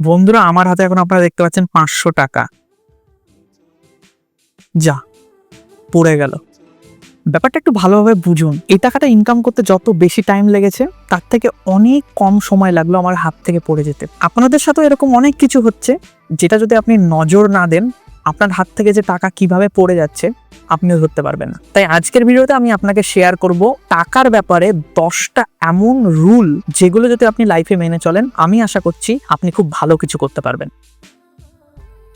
বন্ধুরা, আমার হাতে এখন আপনারা দেখতে পাচ্ছেন পাঁচশো টাকা। যা, পড়ে গেল। ব্যাপারটা একটু ভালোভাবে বুঝুন। এই টাকাটা ইনকাম করতে যত বেশি টাইম লেগেছে, তার থেকে অনেক কম সময় লাগল আমার হাত থেকে পড়ে যেতে। আপনাদের সাথে এরকম অনেক কিছু হচ্ছে, যেটা যদি আপনি নজর না দেন, আপনার হাত থেকে যে টাকা কীভাবে পড়ে যাচ্ছে আপনিও ধরতে পারবেন না। তাই আজকের ভিডিওতে আমি আপনাকে শেয়ার করব টাকার ব্যাপারে দশটা এমন রুল যেগুলো যদি আপনি লাইফে মেনে চলেন, আমি আশা করছি আপনি খুব ভালো কিছু করতে পারবেন।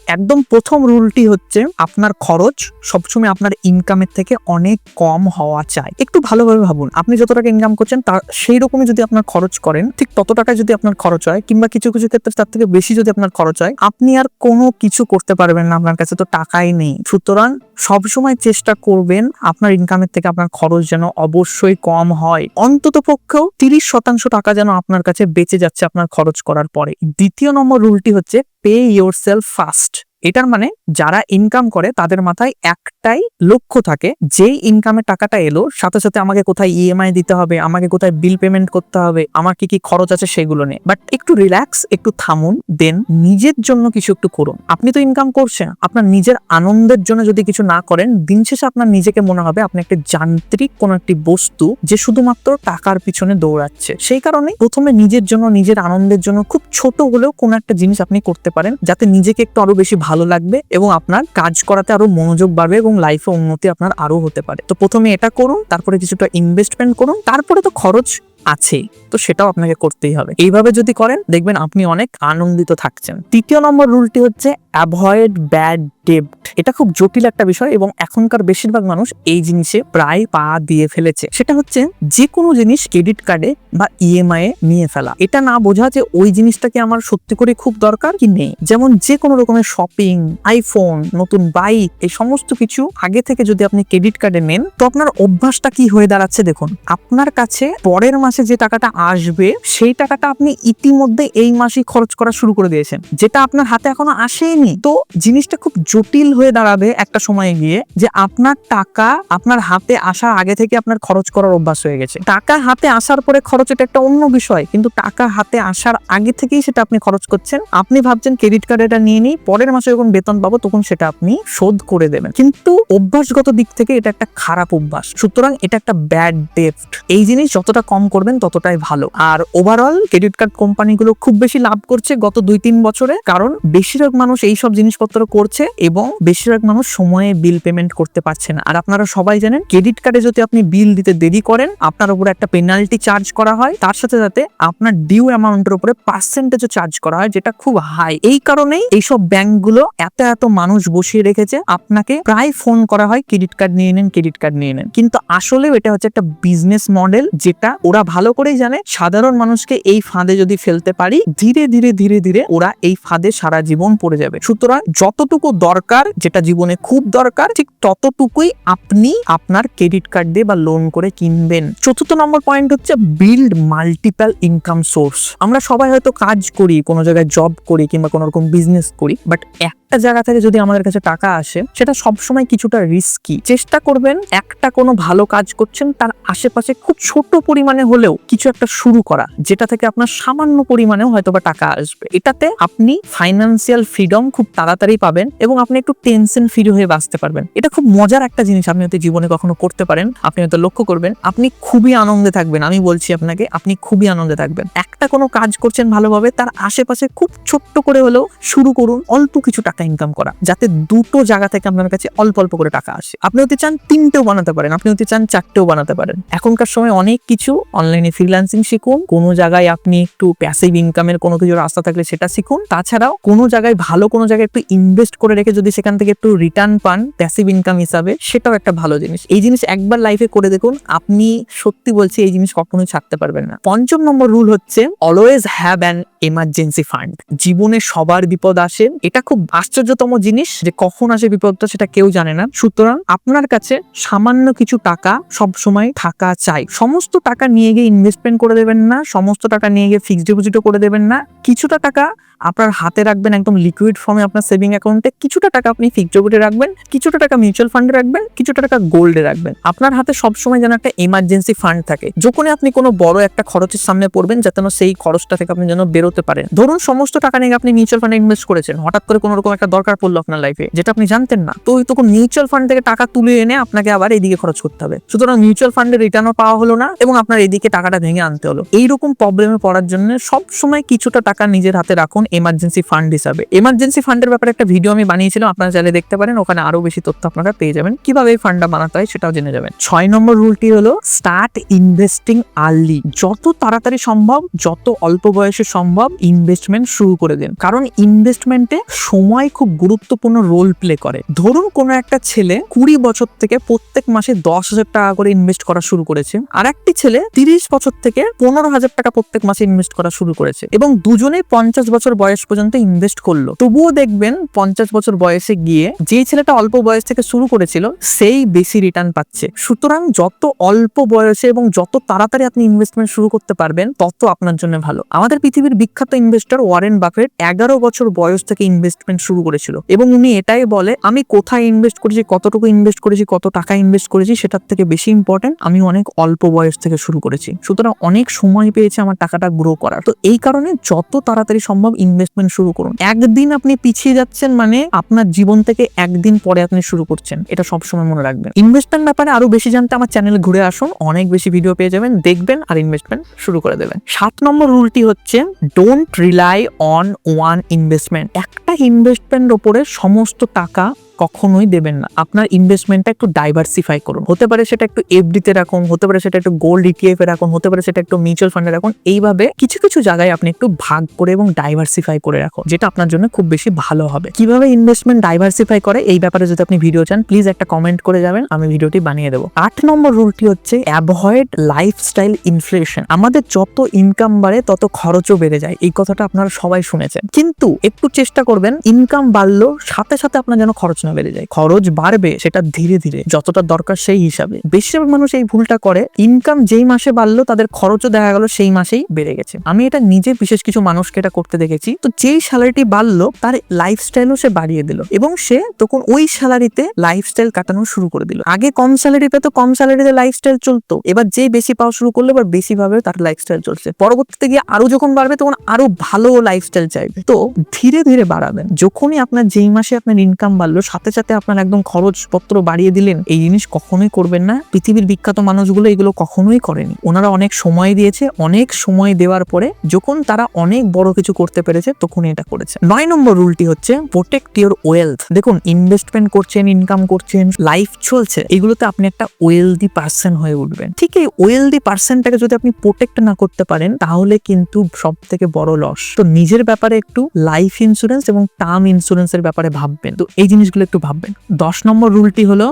একদম প্রথম রুলটি হচ্ছে আপনার খরচ সবসময় আপনার ইনকামের থেকে অনেক কম হওয়া চাই। একটু ভালোভাবে ভাবুন, আপনি যত টাকা ইনকাম করছেন তার সেই রকমই যদি আপনার খরচ করেন, ঠিক তত টাকা যদি আপনার খরচ হয় কিংবা কিছু কিছু ক্ষেত্রে তার থেকে বেশি যদি আপনার খরচ হয়, আপনি আর কোনো কিছু করতে পারবেন না আপনার কাছে, তো টাকাই নেই। সুতরাং সবসময় চেষ্টা করবেন আপনার ইনকামের থেকে আপনার খরচ যেন অবশ্যই কম হয়। অন্তত পক্ষেও তিরিশ শতাংশ টাকা যেন আপনার কাছে বেঁচে যাচ্ছে আপনার খরচ করার পরে। দ্বিতীয় নম্বর রুলটি হচ্ছে পে ইয়োর সেলফ ফার্স্ট এটার মানে যারা ইনকাম করে তাদের মাথায় একটাই লক্ষ্য থাকে, যেই ইনকামের টাকাটা এলো, সাথে সাথে আমাকে কোথায় ইএমআই দিতে হবে, আমাকে কোথায় বিল পেমেন্ট করতে হবে, আমার কি কি খরচ আছে সেগুলো নিয়ে। বাট একটু রিল্যাক্স একটু থামুন দেন নিজের জন্য কিছু একটু করুন। আপনি তো ইনকাম করছেন, আপনার নিজের আনন্দের জন্য যদি কিছু না করেন, দিন শেষে আপনার নিজেকে মনে হবে আপনি একটা যান্ত্রিক কোন একটি বস্তু যে শুধুমাত্র টাকার পিছনে দৌড়াচ্ছে। সেই কারণে প্রথমে নিজের জন্য, নিজের আনন্দের জন্য খুব ছোট হলেও কোনো একটা জিনিস আপনি করতে পারেন, যাতে নিজেকে একটু আরও বেশি ভালো লাগবে এবং আপনার কাজ করাতে আরও মনোযোগ বাড়বে এবং লাইফে উন্নতি আপনার আরও হতে পারে। তো প্রথমে এটা করুন, তারপরে কিছুটা ইনভেস্টমেন্ট করুন, তারপরে তো খরচ আছেই, তো সেটাও আপনাকে করতেই হবে। এইভাবে যদি করেন, দেখবেন আপনি অনেক আনন্দিত থাকছেন। তৃতীয় নম্বর রুলটি হচ্ছে অ্যাভয়েড ব্যাড ডেপ্ট এটা খুব জটিল একটা বিষয় এবং এখনকার বেশিরভাগ মানুষ এই জিনিসে প্রায় পা দিয়ে ফেলেছে। সেটা হচ্ছে যে কোনো জিনিস ক্রেডিট কার্ডে বা ইএমআই এ নিয়ে ফেলা। এটা না বোঝা যে ওই জিনিসটাকে আমার সত্যি করে খুব দরকার কি নেই। যেমন যে কোনো রকমের শপিং আইফোন নতুন বাইক এই সমস্ত কিছু আগে থেকে যদি আপনি ক্রেডিট কার্ডে নেন, তো আপনার অভ্যাসটা কি হয়ে দাঁড়াচ্ছে দেখুন। আপনার কাছে পরের মাসে যে টাকাটা আসবে, সেই টাকাটা আপনি ইতিমধ্যে এই মাসেই খরচ করা শুরু করে দিয়েছেন। যেটা আপনার হাতে এখনও আসেনি তো জিনিসটা খুব জটিল হয়ে দাঁড়াবে একটা সময়ে গিয়ে যে আপনার টাকা আপনার হাতে আসার আগে থেকে আপনার খরচ করার অভ্যাস হয়ে গেছে। টাকা হাতে আসার পরে খরচ এটা একটা অন্য বিষয়, কিন্তু টাকা হাতে আসার আগে থেকেই সেটা আপনি খরচ করছেন। আপনি ভাবছেন ক্রেডিট কার্ড এটা নিয়ে নিই, পরের মাসে যখন বেতন পাবো তখন সেটা আপনি শোধ করে দেবেন। কিন্তু অভ্যাসগত দিক থেকে এটা একটা খারাপ অভ্যাস। সুতরাং এটা একটা ব্যাড ডেফট এই জিনিস যতটা কম করবেন ততটাই ভালো। আর ওভারঅল ক্রেডিট কার্ড কোম্পানিগুলো খুব বেশি লাভ করছে গত দুই তিন বছরে। কারণ বেশিরভাগ মানুষ এই সব জিনিসপত্র করছে এবং বেশিরভাগ মানুষ সময়ে বিল পেমেন্ট করতে পারছে না। আর আপনারা সবাই জানেন ক্রেডিট কার্ডে যদি আপনি বিল দিতে দেরি করেন, আপনার উপরে একটা পেনাল্টি চার্জ করা হয়। তার সাথে সাথে আপনার ডিউ অ্যামাউন্টের উপরে পার্সেন্টেজও চার্জ করা হয়, যেটা খুব হাই এই কারণেই এইসব ব্যাংকগুলো এত এত মানুষ বসিয়ে রেখেছে। আপনাকে প্রায় ফোন করা হয় ক্রেডিট কার্ড নিয়ে নেন ক্রেডিট কার্ড নিয়ে নেন। কিন্তু আসলেও এটা হচ্ছে একটা বিজনেস মডেল যেটা ওরা ভালো করেই জানে। সাধারণ মানুষকে এই ফাঁদে যদি ফেলতে পারি, ধীরে ধীরে ধীরে ধীরে ওরা এই ফাঁদে সারা জীবন পড়ে যাবে। সুতরাং যতটুকু দরকার, যেটা জীবনে খুব দরকার, ঠিক ততটুকুই আপনি আপনার ক্রেডিট কার্ড দিয়ে বা লোন করে কিনবেন। চতুর্থ নম্বর পয়েন্ট হচ্ছে বিল্ড মাল্টিপল ইনকাম সোর্স আমরা সবাই হয়তো কাজ করি, কোনো জায়গায় জব করি কিংবা কোনো রকম বিজনেস করি বাট একটা জায়গা থেকে যদি আমাদের কাছে টাকা আসে, সেটা সবসময় কিছুটা রিস্কি চেষ্টা করবেন একটা কোনো ভালো কাজ করছেন, তার আশেপাশে খুব ছোট পরিমাণে হলেও কিছু একটা শুরু করা, যেটা থেকে আপনার সামান্য পরিমাণেও হয়তো বা টাকা আসবে। এটাতে আপনি ফাইন্যান্সিয়াল ফ্রিডম খুব তাড়াতাড়ি পাবেন এবং আপনি একটু টেনশন ফ্রি হয়ে বাঁচতে পারবেন। এটা খুব মজার একটা জিনিস আপনি হয়তো জীবনে কখনো করতে পারেন। আপনি হয়তো লক্ষ্য করবেন, আপনি খুবই আনন্দে থাকবেন। আমি বলছি আপনাকে, আপনি খুবই আনন্দে থাকবেন। একটা কোনো কাজ করছেন ভালোভাবে, তার আশেপাশে খুব ছোট্ট করে হলেও শুরু করুন অল্প কিছু টাকা ইনকাম করা, যাতে দুটো জায়গা থেকে আপনার কাছে অল্প অল্প করে টাকা আসে। আপনি হতে চান তিনটেও বানাতে পারেন, আপনি হতে চান চারটেও বানাতে পারেন। এখনকার সময় অনেক কিছু অনলাইনে ফ্রিল্যান্সিং শিখুন। কোনো জায়গায় আপনি একটু প্যাসিভ ইনকামের কোনো কিছু রাস্তা থাকলে সেটা শিখুন। তাছাড়াও কোনো জায়গায় ভালো কোনো জায়গায় একটু ইনভেস্ট করে রেখে যদি সেখান থেকে একটু রিটার্ন পান প্যাসিভ ইনকাম হিসাবে, সেটাও একটা ভালো জিনিস। এই জিনিস একবার লাইফে করে দেখুন, আপনি সত্যি বলছি এই জিনিস কখনোই ছাড়তে পারবেন না। পঞ্চম নম্বর রুল হচ্ছে always have an emergency fund জীবনে সবার বিপদ আসে। এটা খুব আশ্চর্যতম জিনিস যে কখন আসে বিপদটা সেটা কেউ জানে না। সুতরাং আপনার কাছে সামান্য কিছু টাকা সব সময় থাকা চাই। সমস্ত টাকা নিয়ে গিয়ে ইনভেস্টমেন্ট করে দেবেন না, সমস্ত টাকা নিয়ে গিয়ে ফিক্সড ডিপোজিটও করে দেবেন না। কিছুটা টাকা আপনার হাতে রাখবেন একদম লিকুইড ফর্মে আপনার সেভিং অ্যাকাউন্টে কিছুটা টাকা আপনি ফিক্সড ডিপোজিটে রাখবেন, কিছুটা টাকা মিউচুয়াল ফান্ডে রাখবেন, কিছুটা টাকা গোল্ডে রাখবেন। আপনার হাতে সবসময় যেন একটা এমার্জেন্সি ফান্ড থাকে। যখনই আপনি কোনো বড় একটা খরচের সামনে পড়বেন, যাতে সেই খরচটা থেকে আপনি যেন বেরোতে পারেন। ধরুন সমস্ত টাকা নিয়ে আপনি মিউচুয়াল ফান্ডে ইনভেস্ট করেছেন, হঠাৎ করে কোনো রকম একটা দরকার পড়ল আপনার লাইফে যেটা আপনি জানতেন না। তো তখন মিউচুয়াল ফান্ড থেকে টাকা তুলে এনে আপনাকে আবার এইদিকে খরচ করতে হবে। সুতরাং মিউচুয়াল ফান্ডের রিটার্নও পাওয়া হলো না এবং আপনার এদিকে টাকাটা ভেঙে আনতে হলো। এইরকম প্রবলেমে পড়ার জন্য সব সময় কিছুটা টাকা নিজের হাতে রাখুন এমার্জেন্সি ফান্ড হিসাবে। এমার্জেন্সি ফান্ডের ব্যাপারে একটা ভিডিও আমি বানিয়েছিলাম, আপনারা চাইলে দেখতে পারেন, ওখানে আরও বেশি তথ্য আপনারা পেয়ে যাবেন। কীভাবে এই ফান্ডটা বানাতে হয় সেটাও জেনে যাবেন। ছয় নম্বর রুলটি হলো স্টার্ট ইনভেস্টিং আর্লি যত তাড়াতাড়ি সম্ভব, যত অল্প বয়সে সম্ভব ইনভেস্টমেন্ট শুরু করে দেন। কারণ ইনভেস্টমেন্টে সময় খুব গুরুত্বপূর্ণ রোল প্লে করে। ধরুন কোনো একটা ছেলে কুড়ি বছর থেকে প্রত্যেক মাসে দশ হাজার টাকা করে ইনভেস্ট করা শুরু করেছে, আর একটি ছেলে তিরিশ বছর থেকে পনেরো হাজার টাকা প্রত্যেক মাসে ইনভেস্ট করা শুরু করেছে, এবং দুজনেই পঞ্চাশ বছর বয়স পর্যন্ত ইনভেস্ট করল। তবুও দেখবেন পঞ্চাশ বছর বয়সে গিয়ে যে ছেলেটা অল্প বয়স থেকে শুরু করেছিল, সেই বেশি রিটার্ন পাচ্ছে। সুতরাং যত অল্প বয়সে এবং যত তাড়াতাড়ি আপনি ইনভেস্টমেন্ট শুরু করতে পারবেন, তত আপনার জন্য ভালো। আমাদের পৃথিবীর বিখ্যাত ইনভেস্টর ওয়ারেন বাফেট এগারো বছর বয়স থেকে ইনভেস্টমেন্ট শুরু করেছিল এবং উনি এটাই বলে, আমি কোথায় ইনভেস্ট করেছি, কতটুকু ইনভেস্ট করেছি, কত টাকা ইনভেস্ট করেছি, সেটার থেকে বেশি ইম্পর্টেন্ট আমি অনেক অল্প বয়স থেকে শুরু করেছি। সুতরাং অনেক সময় পেয়েছে আমার টাকাটা গ্রো করার। তো এই কারণে যত তাড়াতাড়ি সম্ভব ইনভেস্টমেন্ট শুরু করুন। একদিন আপনি পিছিয়ে যাচ্ছেন মানে আপনার জীবন থেকে একদিন পরে আপনি শুরু করছেন। এটা সবসময় মনে রাখবেন। ইনভেস্টমেন্ট ব্যাপারে আরও বেশি জানতে আমার চ্যানেলে ঘুরে আসুন। অনেক বেশি ভিডিও পেয়ে যাবেন। দেখবেন আর ইনভেস্টমেন্ট শুরু করে দেবেন। সাত নম্বর রুলটি হচ্ছে don't rely on one investment একটা ইনভেস্টমেন্ট ওপরে সমস্ত টাকা কখনোই দেবেন না। আপনার ইনভেস্টমেন্টটা একটু ডাইভার্সিফাই করুন। হতে পারে সেটা একটু এফডিতে রাখুন, হতে পারে সেটা একটু গোল্ড ইটিএফ এ রাখুন, হতে পারে সেটা একটু মিউচুয়াল ফান্ডে রাখুন। এইভাবে কিছু কিছু জায়গায় আপনি একটু ভাগ করে এবং ডাইভার্সিফাই করে রাখুন, যেটা আপনার জন্য খুব বেশি ভালো হবে। কীভাবে ইনভেস্টমেন্ট ডাইভার্সিফাই করে? এই ব্যাপারে যদি আপনি ভিডিও চান প্লিজ একটা কমেন্ট করে যাবেন, আমি ভিডিওটি বানিয়ে দেবো। আট নম্বর রুলটি হচ্ছে অ্যাভয়েড লাইফস্টাইল ইনফ্লেশন আমাদের যত ইনকাম বাড়ে, তত খরচও বেড়ে যায়। এই কথাটা আপনারা সবাই শুনেছেন। কিন্তু একটু চেষ্টা করবেন ইনকাম বাড়লো সাথে সাথে আপনার যেন খরচ বেড়ে যায়। খরচ বাড়বে সেটা ধীরে ধীরে, যতটা দরকার সেই হিসাবে। বেশিরভাগ মানুষ এই ভুলটা করে ইনকাম যেই মাসে বাড়লো তাদের খরচও দেখা গেল সেই মাসেই বেড়ে গেছে। আমি এটা নিজে বিশেষ কিছু মানুষকে এটা করতে দেখেছি। তো যেই স্যালারিটি বাড়লো, তার লাইফস্টাইলও সে বাড়িয়ে দিল এবং সে তখন ওই স্যালারিতে লাইফস্টাইল কাটানো শুরু করে দিল। আগে কম স্যালারি পেতো, কম স্যালারিতে লাইফস্টাইল চলতো। এবার যে বেশি পাওয়া শুরু করল, এবার বেশি ভাবে তার লাইফস্টাইল চলছে। পরবর্তীতে গিয়ে আরও যখন বাড়বে, তখন আরও ভালো লাইফস্টাইল চাইবে। তো ধীরে ধীরে বাড়াবেন যখনই আপনার যেই মাসে আপনার ইনকাম বাড়লো সাথে সাথে আপনার একদম খরচপত্র বাড়িয়ে দিলেন, এই জিনিস কখনোই করবেন না। পৃথিবীর বিখ্যাত মানুষগুলো এগুলো কখনোই করেনি। ওনারা অনেক সময় দিয়েছে, অনেক সময় দেওয়ার পরে যখন তারা অনেক বড় কিছু করতে পেরেছে তখন এটা করেছে নয় নম্বর রুলটি হচ্ছে প্রোটেক্ট ইউর ওয়েলথ দেখুন ইনভেস্টমেন্ট করছেন ইনকাম করছেন লাইফ চলছে, এগুলোতে আপনি একটা ওয়েলদি পার্সন হয়ে উঠবেন। ঠিক এই ওয়েলদি পার্সনটাকে যদি আপনি প্রোটেক্ট না করতে পারেন, তাহলে কিন্তু সব থেকে বড় লস তো নিজের ব্যাপারে একটু লাইফ ইন্স্যুরেন্স এবং টার্ম ইন্স্যুরেন্সের ব্যাপারে ভাববেন। তো এই জিনিসগুলো একটু ভাববেন। দশ নম্বর রুলটি হলো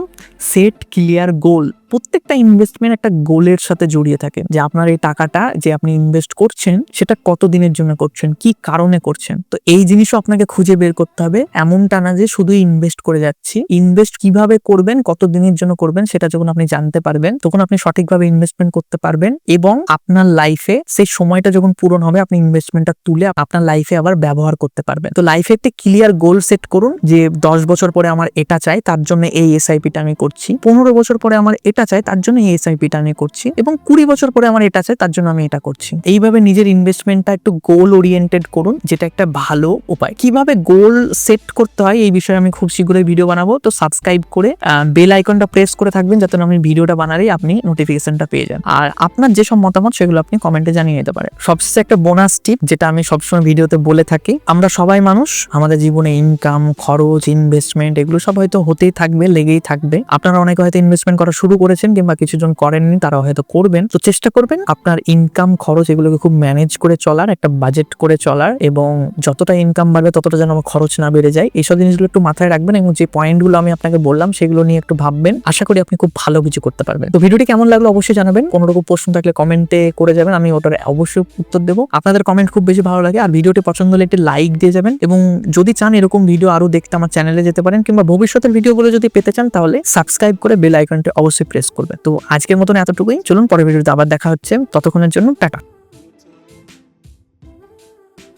সেট ক্লিয়ার গোল প্রত্যেকটা ইনভেস্টমেন্ট একটা গোলের সাথে জড়িয়ে থাকে যে আপনার এই টাকাটা যে আপনি ইনভেস্ট করছেন, সেটা কত দিনের জন্য করছেন, কি কারণে করছেন? তো এই জিনিসও আপনাকে খুঁজে বের করতে হবে। এমনটা না যে শুধু ইনভেস্ট করে যাচ্ছি। ইনভেস্ট কীভাবে করবেন কত দিনের জন্য করবেন, সেটা যখন আপনি জানতে পারবেন, তখন আপনি সঠিকভাবে ইনভেস্টমেন্ট করতে পারবেন এবং আপনার লাইফে সেই সময়টা যখন পূরণ হবে, আপনি ইনভেস্টমেন্টটা তুলে আপনার লাইফে আবার ব্যবহার করতে পারবেন। তো লাইফে একটি ক্লিয়ার গোল সেট করুন যে দশ বছর পরে আমার এটা চাই, তার জন্য এই এসআইপিটা আমি করছি। পনেরো বছর পরে আমার এটা চাই তার জন্য এই এসআইপিটা আমি করছি এবং কুড়ি বছর পরে আমার এটা চাই তার জন্য আমি এটা করছি। এইভাবে নিজের ইনভেস্টমেন্টটা একটু গোল ওরিয়েন্টেড করুন, যেটা একটা ভালো উপায়। কীভাবে গোল সেট করতে হয় এই বিষয়ে আমি খুব শীঘ্রই ভিডিও বানাবো, তো সাবস্ক্রাইব করে বেল আইকনটা প্রেস করে থাকবেন যাতে আমি ভিডিওটা বানালেই আপনি নোটিফিকেশনটা পেয়ে যান। আর আপনার যেসব মতামত, সেগুলো আপনি কমেন্টে জানিয়ে দিতে পারেন। সবচেয়ে একটা বোনাস টিপ যেটা আমি সবসময় ভিডিওতে বলে থাকি, আমরা সবাই মানুষ, আমাদের জীবনে ইনকাম খরচ ইনভেস্টমেন্ট এগুলো সব হয়তো হতেই থাকবে, লেগেই থাকবে। আপনারা অনেকে হয়তো ইনভেস্টমেন্ট করা শুরু করেছেন কিংবা কিছুজন করেননি, তারা হয়তো করবেন। তো চেষ্টা করবেন আপনার ইনকাম খরচ এগুলোকে খুব ম্যানেজ করে চলার, একটা বাজেট করে চলার এবং যতটা ইনকাম বাড়বে ততটা যেন আমার খরচ না বেড়ে যায়। এইসব জিনিসগুলো একটু মাথায় রাখবেন এবং যে পয়েন্টগুলো আমি আপনাকে বললাম সেগুলো নিয়ে একটু ভাববেন। আশা করি আপনি খুব ভালো কিছু করতে পারবেন। তো ভিডিওটি কেমন লাগল অবশ্যই জানাবেন। কোনো রকম প্রশ্ন থাকলে কমেন্টে করে যাবেন, আমি ওটার অবশ্যই উত্তর দেবো। আপনাদের কমেন্ট খুব বেশি ভালো লাগে আর ভিডিওটি পছন্দ হলে একটি লাইক দিয়ে যাবেন এবং যদি চান এরকম ভিডিও আরও দেখতে আমার চ্যানেলে যেতে পারেন কিংবা ভবিষ্যতের ভিডিওগুলো যদি পেতে চান তাহলে সাবস্ক্রাইব করে বেল আইকনটি অবশ্যই প্রেস করবে। তো আজকের মতন এতটুকুই। চলুন পরের ভিডিওতে আবার দেখা হচ্ছে। ততক্ষণের জন্য টাটা।